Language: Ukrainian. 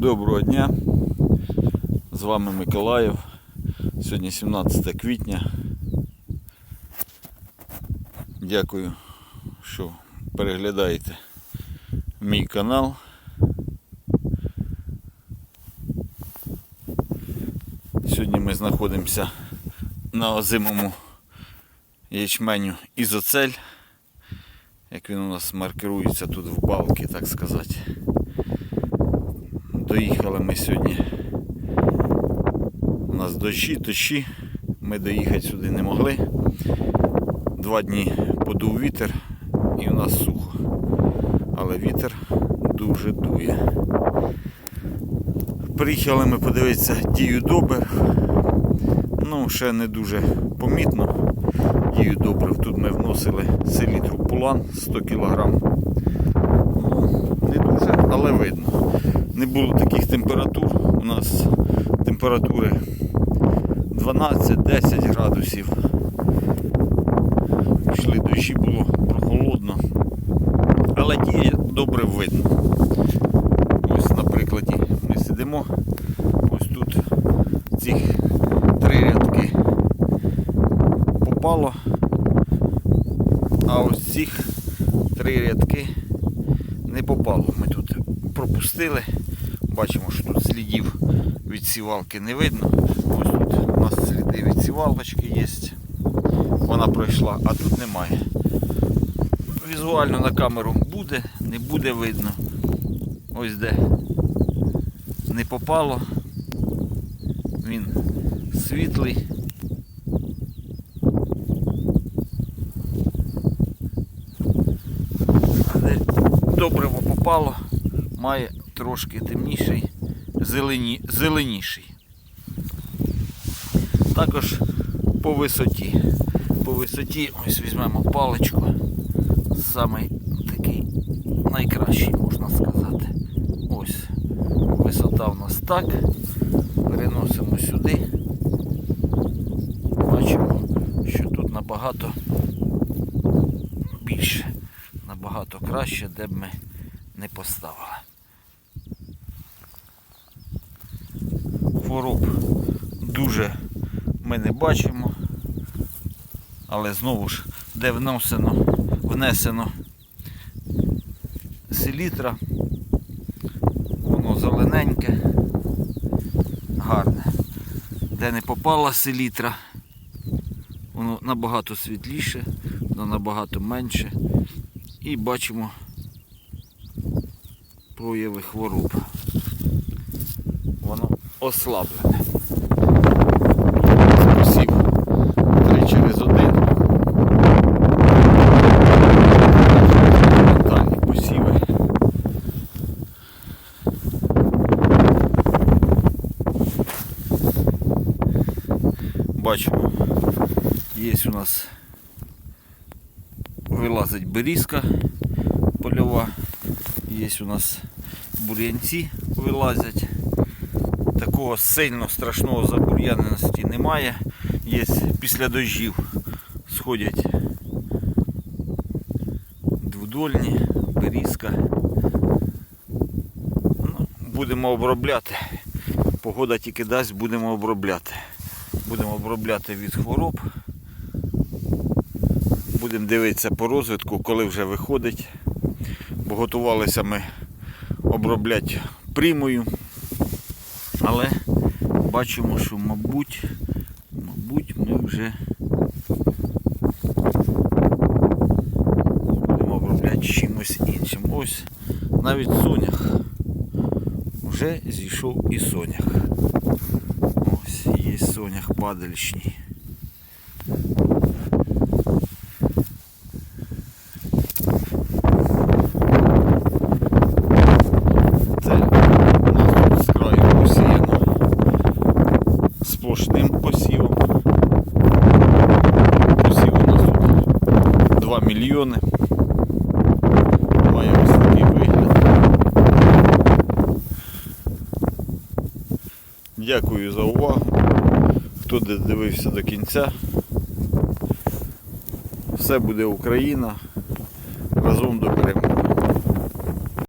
Доброго дня. З вами Миколаїв. Сьогодні 17 квітня. Дякую, що переглядаєте мій канал. Сьогодні ми знаходимося на озимому ячменю ізоцель. Як він у нас маркирується тут в балки, так сказати. Доїхали ми сьогодні. У нас дощі, дощі. Ми доїхати сюди не могли. Два дні подув вітер і у нас сухо. Але вітер дуже дує. Приїхали ми подивитися дію добрив. Ну, ще не дуже помітно. Дію добрив. Тут ми вносили селітру пулан 100 кг. Не дуже, але видно не було таких температур. У нас температури 12-10 градусів. Йшли дощі, було прохолодно. Але діє добре видно. Ось на прикладі ми сидимо. Ось тут цих три рядки попало. А ось цих три рядки не попало. Ми тут пропустили. Бачимо, що тут слідів від сівалки не видно. Ось тут у нас сліди від сівалочки є. Вона пройшла, а тут немає. Візуально на камеру буде, не буде видно. Ось де не попало. Він світлий. Добриво попало, має трошки темніший, зелені, зеленіший. Також по висоті. По висоті, ось візьмемо паличку. Самий такий найкращий, можна сказати. Ось. Висота у нас так. Переносимо сюди. Бачимо, що тут набагато більше, набагато краще, де б ми не поставили. Хвороб дуже ми не бачимо, але знову ж, де внесено, внесено селітра, воно зелененьке, гарне. Де не попала селітра, воно набагато світліше, воно набагато менше. І бачимо прояви хвороб. Воно ослаблене. Посів три через один. Далі посіви. Бачимо, є у нас вилазить берізка польова, є у нас бур'янці вилазять. Такого сильно страшного забур'яненості немає. Є після дощів сходять двудольні, берізка. Ну, будемо обробляти. Погода тільки дасть, будемо обробляти. Будемо обробляти від хвороб. Будемо дивитися по розвитку, коли вже виходить. Бо готувалися ми обробляти примою. Але бачимо, що мабуть, мабуть, ми вже будемо обробляти чимось іншим. Ось навіть сонях. Вже зійшов і сонях. Ось є сонях падальшній. райони. Має ось такий вигляд. Дякую за увагу. Хто дивився до кінця. Все буде Україна. Разом до перемоги.